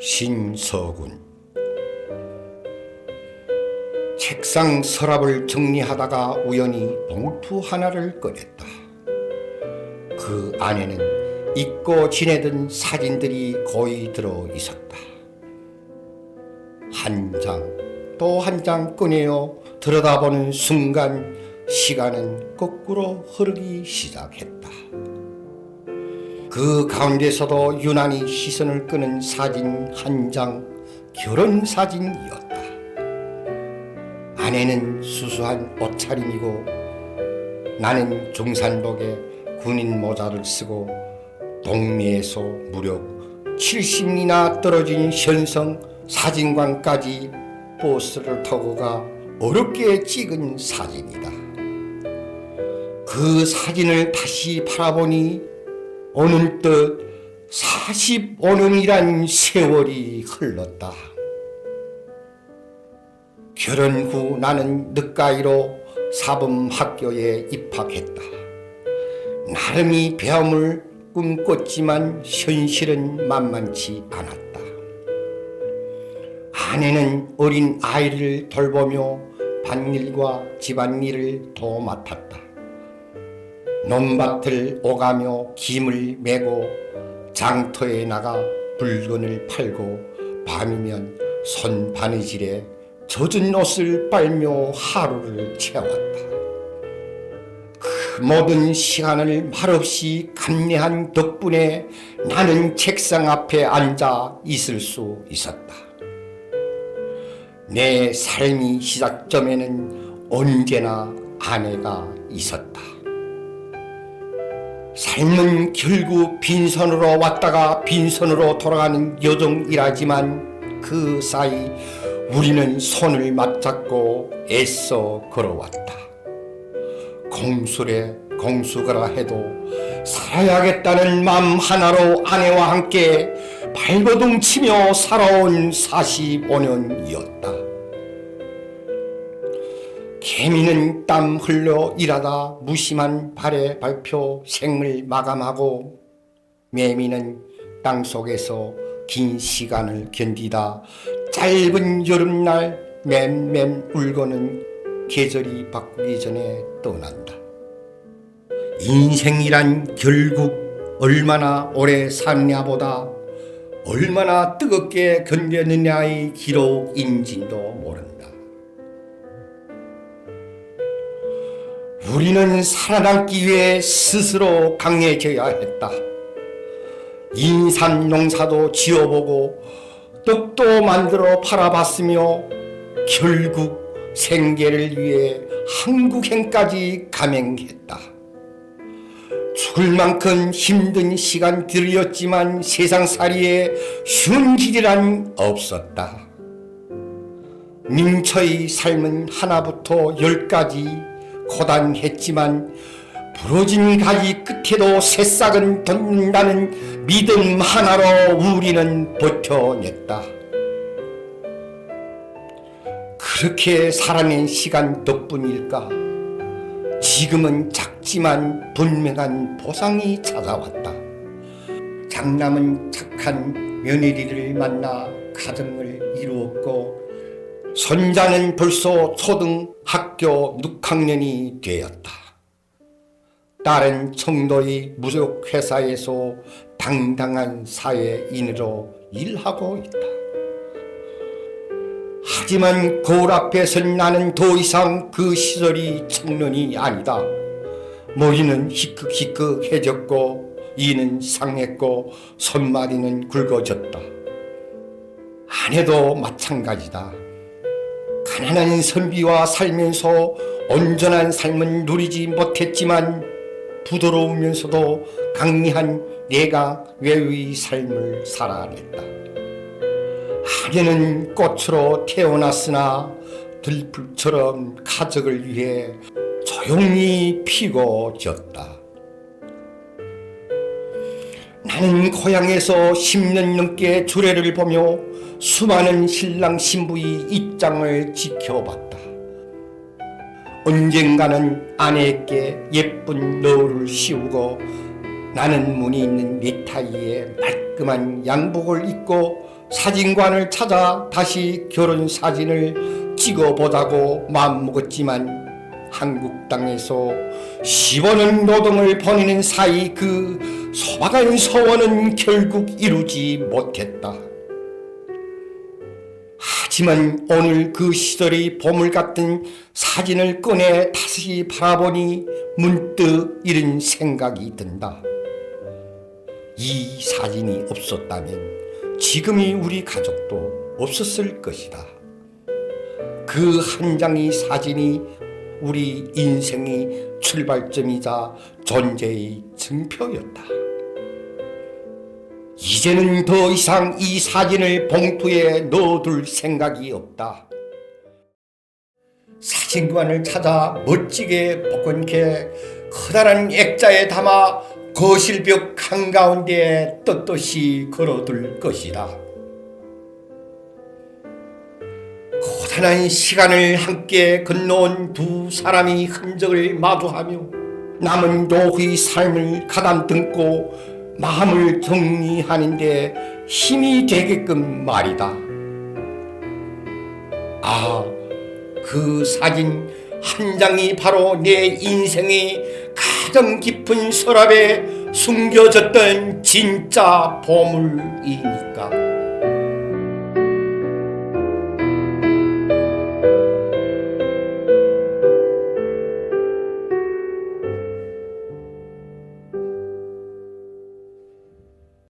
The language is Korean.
신서군 책상 서랍을 정리하다가 우연히 봉투 하나를 꺼냈다. 그 안에는 잊고 지내던 사진들이 거의 들어 있었다. 한 장 또 한 장 꺼내어 들여다보는 순간 시간은 거꾸로 흐르기 시작했다. 그 가운데서도 유난히 시선을 끄는 사진 한 장, 결혼 사진이었다. 아내는 수수한 옷차림이고 나는 중산복에 군인 모자를 쓰고 동네에서 무려 70이나 떨어진 현성 사진관까지 버스를 타고 가 어렵게 찍은 사진이다. 그 사진을 다시 바라보니 어느덧 45년이란 세월이 흘렀다. 결혼 후 나는 늦가이로 사범학교에 입학했다. 나름이 배움을 꿈꿨지만 현실은 만만치 않았다. 아내는 어린 아이를 돌보며 밭일과 집안일을 도맡았다. 논밭을 오가며 김을 메고 장터에 나가 물건을 팔고 밤이면 손 바느질에 젖은 옷을 빨며 하루를 채웠다. 그 모든 시간을 말없이 감내한 덕분에 나는 책상 앞에 앉아 있을 수 있었다. 내 삶이 시작점에는 언제나 아내가 있었다. 삶은 결국 빈손으로 왔다가 빈손으로 돌아가는 여정이라지만 그 사이 우리는 손을 맞잡고 애써 걸어왔다. 공술에 공수거라 해도 살아야겠다는 마음 하나로 아내와 함께 발버둥 치며 살아온 45년이었다. 개미는 땀 흘려 일하다 무심한 발에 발표 생을 마감하고 매미는 땅 속에서 긴 시간을 견디다 짧은 여름날 맴맴 울고는 계절이 바꾸기 전에 떠난다. 인생이란 결국 얼마나 오래 사느냐보다 얼마나 뜨겁게 견뎠느냐의 기록인지도 모른다. 우리는 살아남기 위해 스스로 강해져야 했다. 인삼 농사도 지어보고 떡도 만들어 팔아봤으며 결국 생계를 위해 한국행까지 감행했다. 죽을 만큼 힘든 시간들이었지만 세상살이에 쉬운 길이란 없었다. 민초의 삶은 하나부터 열까지 고단했지만 부러진 가지 끝에도 새싹은 돋는다는 믿음 하나로 우리는 버텨냈다. 그렇게 살아낸 시간 덕분일까? 지금은 작지만 분명한 보상이 찾아왔다. 장남은 착한 며느리를 만나 가정을 이루었고, 손자는 벌써 초등학교 6학년이 되었다. 딸은 청도의 무역회사에서 당당한 사회인으로 일하고 있다. 하지만 거울 앞에 선 나는 더 이상 그 시절이 청년이 아니다. 머리는 희끗희끗해졌고 이는 상했고 손마디는 굵어졌다. 아내도 마찬가지다. 가난한 선비와 살면서 온전한 삶은 누리지 못했지만 부드러우면서도 강리한 내가 외의 삶을 살아냈다. 아내는 꽃으로 태어났으나 들풀처럼 가족을 위해 조용히 피고 졌다. 나는 고향에서 10년 넘게 주례를 보며 수많은 신랑 신부의 입장을 지켜봤다. 언젠가는 아내에게 예쁜 너울을 씌우고 나는 무늬 있는 넥타이에 말끔한 양복을 입고 사진관을 찾아 다시 결혼 사진을 찍어보자고 마음먹었지만 한국 땅에서 15년 노동을 버리는 사이 그 소박한 소원은 결국 이루지 못했다. 하지만 오늘 그 시절의 보물 같은 사진을 꺼내 다시 바라보니 문득 이런 생각이 든다. 이 사진이 없었다면 지금의 우리 가족도 없었을 것이다. 그 한 장의 사진이 우리 인생의 출발점이자 존재의 증표였다. 이제는 더 이상 이 사진을 봉투에 넣어둘 생각이 없다. 사진관을 찾아 멋지게 복권케 커다란 액자에 담아 거실벽 한가운데에 떳떳이 걸어둘 것이다. 고단한 시간을 함께 건너온 두 사람이 흔적을 마주하며 남은 노후의 삶을 가담듬고 마음을 정리하는데 힘이 되게끔 말이다. 아, 그 사진 한 장이 바로 내 인생의 가장 깊은 서랍에 숨겨졌던 진짜 보물이니까.